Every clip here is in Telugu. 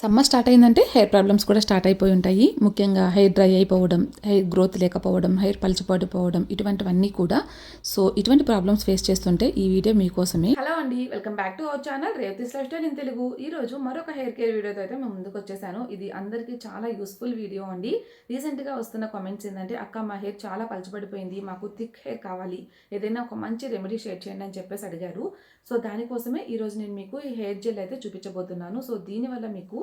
సమ్మర్ స్టార్ట్ అయిందంటే హెయిర్ ప్రాబ్లమ్స్ కూడా స్టార్ట్ అయిపోయి ఉంటాయి. ముఖ్యంగా హెయిర్ డ్రై అయిపోవడం హెయిర్ గ్రోత్ లేకపోవడం హెయిర్ పలిచిపడిపోవడం ఇటువంటివన్నీ కూడా. సో ఇటువంటి ప్రాబ్లమ్స్ ఫేస్ చేస్తుంటే ఈ వీడియో మీకోసమే. హలో అండి welcome back to our channel Revathi's lifestyle in Telugu. ఈ రోజు మరొక హెయిర్ కేర్ వీడియోతో అయితే మేము ముందుకు వచ్చేసాను. ఇది అందరికీ చాలా యూస్ఫుల్ వీడియో అండి. రీసెంట్గా వస్తున్న కామెంట్స్ ఏంటంటే అక్క మా హెయిర్ చాలా పలిచిపడిపోయింది మాకు థిక్ హెయిర్ కావాలి. ఏదైనా ఒక మంచి రెమెడీ షేర్ చేయండి అని చెప్పేసి అడిగారు. సో దానికోసమే ఈరోజు నేను మీకు ఈ హెయిర్ జెల్ అయితే చూపించబోతున్నాను. సో దీనివల్ల మీకు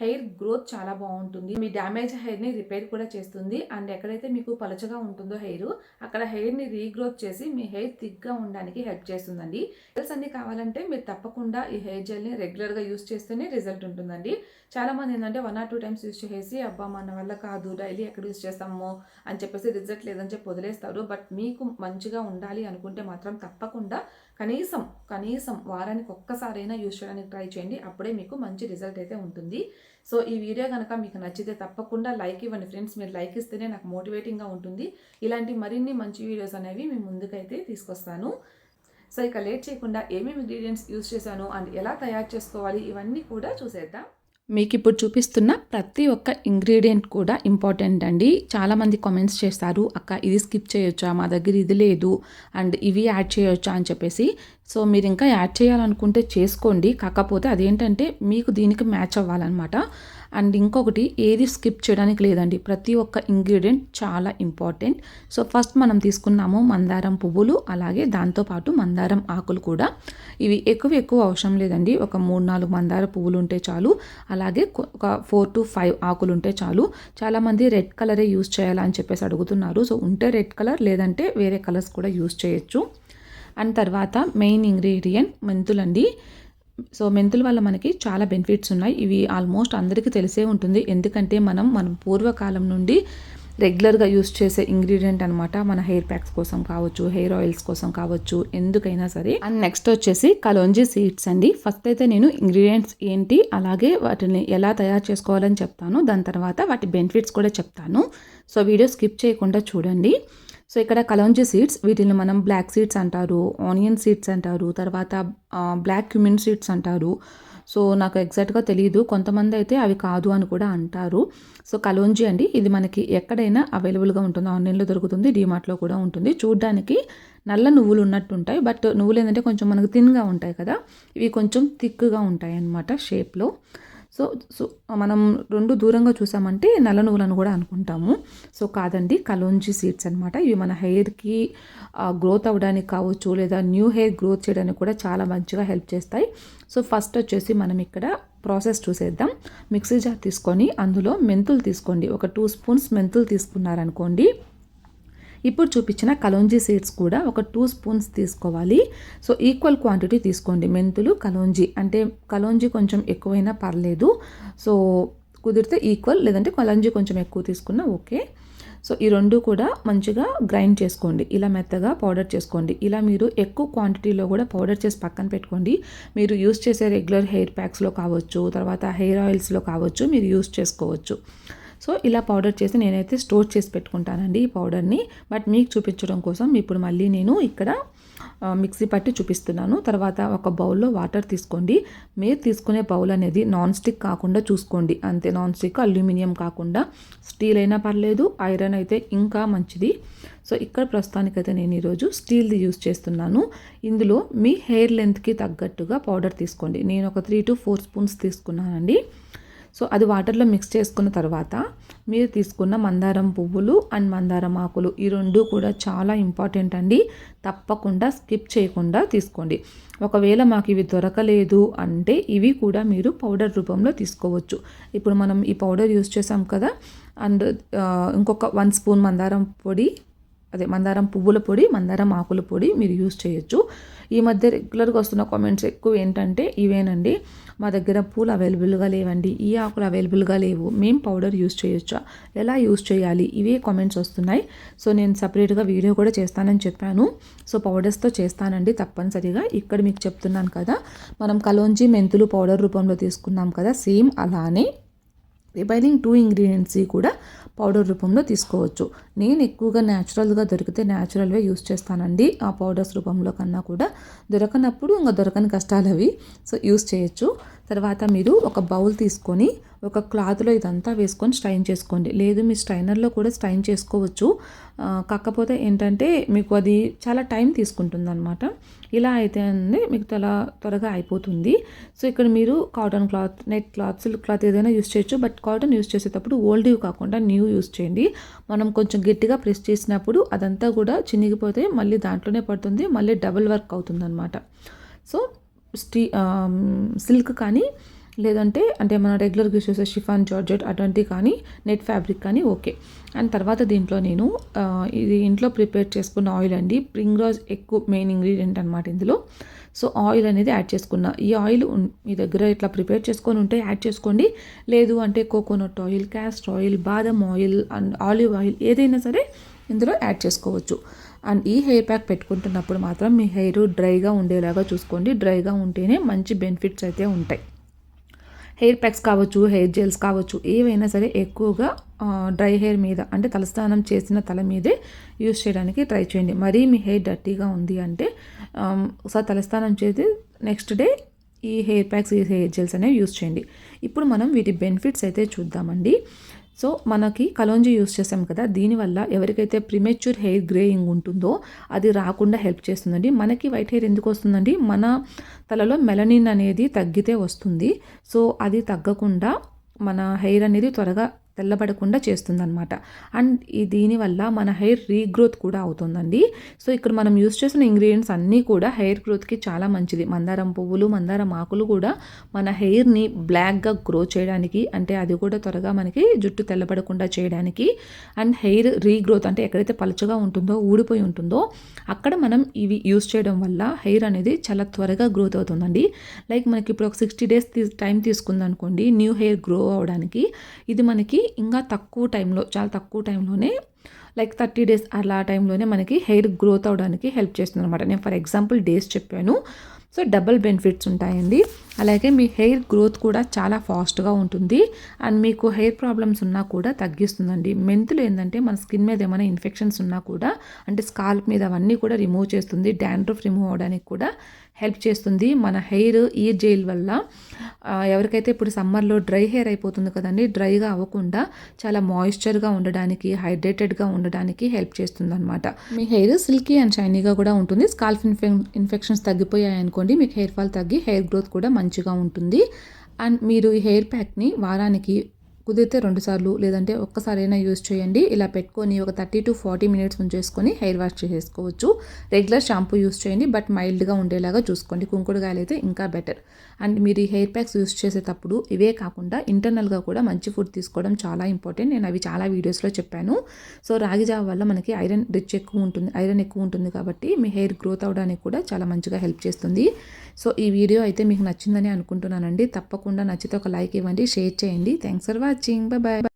హెయిర్ గ్రోత్ చాలా బాగుంటుంది. మీ డ్యామేజ్ హెయిర్ని రిపేర్ కూడా చేస్తుంది. అండ్ ఎక్కడైతే మీకు పలుచగా ఉంటుందో హెయిర్ అక్కడ హెయిర్ని రీగ్రోత్ చేసి మీ హెయిర్ థిక్గా ఉండడానికి హెల్ప్ చేస్తుందండి. రిజల్ట్స్ అన్ని కావాలంటే మీరు తప్పకుండా ఈ హెయిర్ జెల్ని రెగ్యులర్గా యూస్ చేస్తేనే రిజల్ట్ ఉంటుందండి. చాలా మంది ఏంటంటే one or two times use చేసి అబ్బా మన వల్ల కాదు డైలీ ఎక్కడ యూస్ చేస్తామో అని చెప్పేసి రిజల్ట్ లేదని చెప్పి వదిలేస్తారు. బట్ మీకు మంచిగా ఉండాలి అనుకుంటే మాత్రం తప్పకుండా కనీసం కనీసం వారానికి ఒక్కసారైనా యూస్ చేయడానికి ట్రై చేయండి. అప్పుడే మీకు మంచి రిజల్ట్ అయితే ఉంటుంది. సో ఈ వీడియో కనుక మీకు నచ్చితే తప్పకుండా లైక్ ఇవ్వండి. ఫ్రెండ్స్ మీరు లైక్ ఇస్తేనే నాకు మోటివేటింగ్గా ఉంటుంది. ఇలాంటి మరిన్ని మంచి వీడియోస్ అనేవి మీ ముందుకైతే తీసుకొస్తాను. సో ఇక లేట్ చేయకుండా ఏమేమి ఇంగ్రీడియంట్స్ యూస్ చేశాను అండ్ ఎలా తయారు చేసుకోవాలి ఇవన్నీ కూడా చూసేద్దాం. మీకు ఇప్పుడు చూపిస్తున్న ప్రతి ఒక్క ఇంగ్రీడియంట్ కూడా ఇంపార్టెంట్ అండి. చాలామంది కామెంట్స్ చేస్తారు అక్క ఇది స్కిప్ చేయొచ్చా? మా దగ్గర ఇది లేదు. అండ్ ఇవి యాడ్ చేయొచ్చా? అని చెప్పేసి సో మీరు ఇంకా యాడ్ చేయాలనుకుంటే చేసుకోండి. కాకపోతే అదేంటంటే మీకు దీనికి మ్యాచ్ అవ్వాలన్నమాట. అండ్ ఇంకొకటి ఏది స్కిప్ చేయడానికి లేదండి. ప్రతి ఒక్క ఇంగ్రీడియంట్ చాలా ఇంపార్టెంట్. సో ఫస్ట్ మనం తీసుకున్నాము మందారం పువ్వులు అలాగే దాంతోపాటు మందారం ఆకులు కూడా. ఇవి ఎక్కువ ఎక్కువ అవసరం లేదండి. ఒక మూడు నాలుగు మందార పువ్వులు ఉంటే చాలు. అలాగే ఒక ఫోర్ టు ఫైవ్ ఆకులు ఉంటే చాలు. చాలామంది రెడ్ కలరే యూస్ చేయాలని చెప్పేసి అడుగుతున్నారు. సో ఉంటే రెడ్ కలర్ లేదంటే వేరే కలర్స్ కూడా యూస్ చేయొచ్చు. అండ్ తర్వాత మెయిన్ ఇంగ్రీడియంట్ మెంతులండి. సో మెంతుల వల్ల మనకి చాలా బెనిఫిట్స్ ఉన్నాయి. ఇవి ఆల్మోస్ట్ అందరికీ తెలిసే ఉంటుంది. ఎందుకంటే మనం మన పూర్వకాలం నుండి రెగ్యులర్గా యూస్ చేసే ఇంగ్రీడియంట్ అనమాట మన హెయిర్ ప్యాక్స్ కోసం కావచ్చు హెయిర్ ఆయిల్స్ కోసం కావచ్చు ఎందుకైనా సరే. అండ్ నెక్స్ట్ వచ్చేసి కలోంజీ సీడ్స్ అండి. ఫస్ట్ అయితే నేను ఇంగ్రీడియంట్స్ ఏంటి అలాగే వాటిని ఎలా తయారు చేసుకోవాలని చెప్తాను. దాని తర్వాత వాటి బెనిఫిట్స్ కూడా చెప్తాను. సో వీడియో స్కిప్ చేయకుండా చూడండి. సో ఇక్కడ కలోంజీ సీడ్స్ వీటిని మనం బ్లాక్ సీడ్స్ అంటారు ఆనియన్ సీడ్స్ అంటారు తర్వాత బ్లాక్ క్యూమిన్ సీడ్స్ అంటారు. సో నాకు ఎగ్జాక్ట్గా తెలియదు కొంతమంది అయితే అవి కాదు అని కూడా అంటారు. సో కలోంజీ అండి ఇది మనకి ఎక్కడైనా అవైలబుల్గా ఉంటుంది ఆన్లైన్లో దొరుకుతుంది డిమార్ట్లో కూడా ఉంటుంది. చూడ్డానికి నల్ల నువ్వులు ఉన్నట్టు ఉంటాయి బట్ నువ్వులు ఏంటంటే కొంచెం మనకు థిన్గా ఉంటాయి కదా ఇవి కొంచెం థిక్గా ఉంటాయి అన్నమాట షేప్లో. సో సో మనం రెండు దూరంగా చూసామంటే నల్ల నువ్వులను కూడా అనుకుంటాము. సో కాదండి కలోంజీ సీడ్స్ అనమాట ఇవి మన హెయిర్కి గ్రోత్ అవ్వడానికి కావచ్చు లేదా న్యూ హెయిర్ గ్రోత్ చేయడానికి కూడా చాలా మంచిగా హెల్ప్ చేస్తాయి. సో ఫస్ట్ వచ్చేసి మనం ఇక్కడ ప్రాసెస్ చూసేద్దాం. మిక్సీ జార్ తీసుకొని అందులో మెంతులు తీసుకోండి. ఒక టూ స్పూన్స్ మెంతులు తీసుకున్నారనుకోండి. ఇప్పుడు చూపించిన కలోంజీ సీడ్స్ కూడా ఒక టూ స్పూన్స్ తీసుకోవాలి. సో ఈక్వల్ క్వాంటిటీ తీసుకోండి. మెంతులు కలోంజీ. అంటే కలోంజీ కొంచెం ఎక్కువైనా పర్లేదు. సో కుదిరితే ఈక్వల్ లేదంటే కలోంజీ కొంచెం ఎక్కువ తీసుకున్నా ఓకే. సో ఈ రెండు కూడా మంచిగా గ్రైండ్ చేసుకోండి. ఇలా మెత్తగా పౌడర్ చేసుకోండి. ఇలా మీరు ఎక్కువ క్వాంటిటీలో కూడా పౌడర్ చేసి పక్కన పెట్టుకోండి. మీరు యూస్ చేసే రెగ్యులర్ హెయిర్ ప్యాక్స్లో కావచ్చు తర్వాత హెయిర్ ఆయిల్స్లో కావచ్చు మీరు యూస్ చేసుకోవచ్చు. సో ఇలా పౌడర్ చేసి నేనైతే స్టోర్ చేసి పెట్టుకుంటానండి ఈ పౌడర్ని బట్ మీకు చూపించడం కోసం ఇప్పుడు మళ్ళీ నేను ఇక్కడ మిక్సీ పట్టి చూపిస్తున్నాను. తర్వాత ఒక బౌల్లో వాటర్ తీసుకోండి. మీరు తీసుకునే బౌల్ అనేది నాన్ స్టిక్ కాకుండా చూసుకోండి. అంతే నాన్ స్టిక్ అల్యూమినియం కాకుండా. స్టీల్ అయినా పర్లేదు ఐరన్ అయితే ఇంకా మంచిది. సో ఇక్కడ ప్రస్తుతానికైతే నేను ఈరోజు స్టీల్ది యూస్ చేస్తున్నాను. ఇందులో మీ హెయిర్ లెంత్కి తగ్గట్టుగా పౌడర్ తీసుకోండి. నేను ఒక త్రీ టు ఫోర్ స్పూన్స్ తీసుకున్నానండి. సో అది వాటర్లో మిక్స్ చేసుకున్న తర్వాత మీరు తీసుకున్న మందారం పువ్వులు అండ్ మందారం ఆకులు ఈ రెండు కూడా చాలా ఇంపార్టెంట్ అండి. తప్పకుండా స్కిప్ చేయకుండా తీసుకోండి. ఒకవేళ మాకు ఇవి దొరకలేదు అంటే ఇవి కూడా మీరు పౌడర్ రూపంలో తీసుకోవచ్చు. ఇప్పుడు మనం ఈ పౌడర్ యూస్ చేసాం కదా అండ్ ఇంకొక వన్ స్పూన్ మందారం పొడి అదే మందారం పువ్వుల పొడి మందారం ఆకుల పొడి మీరు యూస్ చేయొచ్చు. ఈ మధ్య రెగ్యులర్గా వస్తున్న కామెంట్స్ ఎక్కువ ఏంటంటే ఇవేనండి. మా దగ్గర పూలు అవైలబుల్గా లేవండి. ఈ ఆకులు అవైలబుల్గా లేవు. మేము పౌడర్ యూస్ చేయొచ్చా? ఎలా యూస్ చేయాలి? ఇవే కామెంట్స్ వస్తున్నాయి. సో నేను సపరేట్గా వీడియో కూడా చేస్తానని చెప్పాను. సో పౌడర్స్తో చేస్తానండి తప్పనిసరిగా. ఇక్కడ మీకు చెప్తున్నాను కదా మనం కలోంజీ మెంతులు పౌడర్ రూపంలో తీసుకున్నాం కదా సేమ్ అలానే రిమైనింగ్ టూ ఇంగ్రీడియంట్స్ కూడా పౌడర్ రూపంలో తీసుకోవచ్చు. నేను ఎక్కువగా న్యాచురల్గా దొరికితే న్యాచురల్వే యూస్ చేస్తానండి ఆ పౌడర్స్ రూపంలో కన్నా కూడా. దొరకనప్పుడు ఇంకా దొరకని కష్టాలు అవి సో యూస్ చేయొచ్చు. తర్వాత మీరు ఒక బౌల్ తీసుకొని ఒక క్లాత్లో ఇదంతా వేసుకొని స్ట్రైన్ చేసుకోండి. లేదు మీ స్ట్రైనర్లో కూడా స్ట్రైన్ చేసుకోవచ్చు. కాకపోతే ఏంటంటే మీకు అది చాలా టైం తీసుకుంటుంది అనమాట ఇలా అయితే అండి మీకు చాలా త్వరగా అయిపోతుంది. సో ఇక్కడ మీరు cotton cloth net cloth silk cloth ఏదైనా యూస్ చేయొచ్చు. బట్ కాటన్ యూస్ చేసేటప్పుడు ఓల్డ్ కాకుండా న్యూ యూస్ చేయండి. మనం కొంచెం గట్టిగా ప్రెస్ చేసినప్పుడు అదంతా కూడా చినిగిపోతే మళ్ళీ దాంట్లోనే పడుతుంది. మళ్ళీ డబుల్ వర్క్ అవుతుంది అనమాట సో స్టీ సిల్క్ కానీ లేదంటే అంటే మనం రెగ్యులర్గా చూసే షిఫాన్ జార్జెట్ అటువంటివి కానీ నెట్ ఫ్యాబ్రిక్ కానీ ఓకే. అండ్ తర్వాత దీంట్లో నేను ఇది ఇంట్లో ప్రిపేర్ చేసుకున్న ఆయిల్ అండి. ప్రింగ్రాజ్ ఎక్కువ మెయిన్ ఇంగ్రీడియంట్ అనమాట ఇందులో. సో ఆయిల్ అనేది యాడ్ చేసుకున్నా. ఈ ఆయిల్ మీ దగ్గర ఇట్లా ప్రిపేర్ చేసుకొని ఉంటే యాడ్ చేసుకోండి. లేదు అంటే కోకోనట్ ఆయిల్ క్యాస్ట్ ఆయిల్ బాదం ఆయిల్ అండ్ ఆలివ్ ఆయిల్ ఏదైనా సరే ఇందులో యాడ్ చేసుకోవచ్చు. అండ్ ఈ హెయిర్ ప్యాక్ పెట్టుకుంటున్నప్పుడు మాత్రం మీ హెయిర్ డ్రైగా ఉండేలాగా చూసుకోండి. డ్రైగా ఉంటేనే మంచి బెనిఫిట్స్ అయితే ఉంటాయి. హెయిర్ ప్యాక్స్ కావచ్చు హెయిర్ జెల్స్ కావచ్చు ఏవైనా సరే ఎక్కువగా డ్రై హెయిర్ మీద అంటే తలస్నానం చేసిన తల మీదే యూస్ చేయడానికి ట్రై చేయండి. మరీ మీ హెయిర్ డర్టీగా ఉంది అంటే ఒకసారి తలస్నానం చేసి నెక్స్ట్ డే ఈ హెయిర్ ప్యాక్స్ ఈ హెయిర్ జెల్స్ అనేవి యూస్ చేయండి. ఇప్పుడు మనం వీటి బెనిఫిట్స్ అయితే చూద్దామండి. సో మనకి కలోంజి యూస్ చేసాం కదా దీనివల్ల ఎవరికైతే ప్రిమెచ్యూర్ హెయిర్ గ్రేయింగ్ ఉంటుందో అది రాకుండా హెల్ప్ చేస్తుందండి. మనకి వైట్ హెయిర్ ఎందుకు వస్తుందండి? మన తలలో మెలనిన్ అనేది తగ్గితే వస్తుంది. సో అది తగ్గకుండా మన హెయిర్ అనేది త్వరగా తెల్లబడకుండా చేస్తుందన్నమాట. అండ్ ఈ దీనివల్ల మన హెయిర్ రీగ్రోత్ కూడా అవుతుందండి. సో ఇక్కడ మనం యూస్ చేసిన ఇంగ్రీడియంట్స్ అన్నీ కూడా హెయిర్ గ్రోత్కి చాలా మంచిది. మందారం పువ్వులు మందారం ఆకులు కూడా మన హెయిర్ని బ్లాక్గా గ్రో చేయడానికి అంటే అది కూడా త్వరగా మనకి జుట్టు తెల్లబడకుండా చేయడానికి అండ్ హెయిర్ రీగ్రోత్ అంటే ఎక్కడైతే పలుచగా ఉంటుందో ఊడిపోయి ఉంటుందో అక్కడ మనం ఇవి యూస్ చేయడం వల్ల హెయిర్ అనేది చాలా త్వరగా గ్రోత్ అవుతుందండి. లైక్ మనకి ఇప్పుడు ఒక సిక్స్టీ డేస్ టైం తీసుకుందనుకోండి న్యూ హెయిర్ గ్రో అవడానికి ఇది మనకి ఇంకా తక్కువ టైంలో చాలా తక్కువ టైంలోనే లైక్ థర్టీ డేస్ అలా టైంలోనే మనకి హెయిర్ గ్రోత్ అవడానికి హెల్ప్ చేస్తుంది అనమాట నేను ఫర్ ఎగ్జాంపుల్ డేస్ చెప్పాను. సో డబల్ బెనిఫిట్స్ ఉంటాయండి. అలాగే మీ హెయిర్ గ్రోత్ కూడా చాలా ఫాస్ట్గా ఉంటుంది. అండ్ మీకు హెయిర్ ప్రాబ్లమ్స్ ఉన్నా కూడా తగ్గిస్తుందండి. మెంతులు ఏంటంటే మన స్కిన్ మీద ఏమైనా ఇన్ఫెక్షన్స్ ఉన్నా కూడా అంటే స్కాల్ప్ మీద అవన్నీ కూడా రిమూవ్ చేస్తుంది. డాండ్రఫ్ రిమూవ్ అవడానికి కూడా హెల్ప్ చేస్తుంది మన హెయిర్ ఈ జెల్ వల్ల. ఎవరికైతే ఇప్పుడు సమ్మర్లో డ్రై హెయిర్ అయిపోతుంది కదండి డ్రైగా అవ్వకుండా చాలా మాయిశ్చర్గా ఉండడానికి హైడ్రేటెడ్గా ఉండడానికి హెల్ప్ చేస్తుంది అనమాట మీ హెయిర్ సిల్కీ అండ్ షైనీగా కూడా ఉంటుంది. స్కాల్ఫ్ ఇన్ఫె ఇన్ఫెక్షన్స్ తగ్గిపోయాయి అనుకోండి మీకు హెయిర్ ఫాల్ తగ్గి హెయిర్ గ్రోత్ కూడా మంచిగా ఉంటుంది. అండ్ మీరు ఈ హెయిర్ ప్యాక్ని వారానికి కుదిరితే రెండుసార్లు లేదంటే ఒక్కసారైనా యూస్ చేయండి. ఇలా పెట్టుకొని ఒక థర్టీ టు ఫార్టీ మినిట్స్ ఉంచేసుకొని హెయిర్ వాష్ చేసేసుకోవచ్చు. రెగ్యులర్ షాంపూ యూస్ చేయండి. బట్ మైల్డ్గా ఉండేలాగా చూసుకోండి. కుంకుడుగాయలు అయితే ఇంకా బెటర్. అండ్ మీరు ఈ హెయిర్ ప్యాక్స్ యూస్ చేసేటప్పుడు ఇవే కాకుండా ఇంటర్నల్గా కూడా మంచి ఫుడ్ తీసుకోవడం చాలా ఇంపార్టెంట్. నేను అవి చాలా వీడియోస్లో చెప్పాను. సో రాగి జావ వల్ల మనకి ఐరన్ రిచ్ ఎక్కువ ఉంటుంది ఐరన్ ఎక్కువ ఉంటుంది కాబట్టి మీ హెయిర్ గ్రోత్ అవడానికి కూడా చాలా మంచిగా హెల్ప్ చేస్తుంది. సో ఈ వీడియో అయితే మీకు నచ్చిందని అనుకుంటున్నానండి. తప్పకుండా నచ్చితే ఒక లైక్ ఇవ్వండి షేర్ చేయండి. Thanks for watching watching bye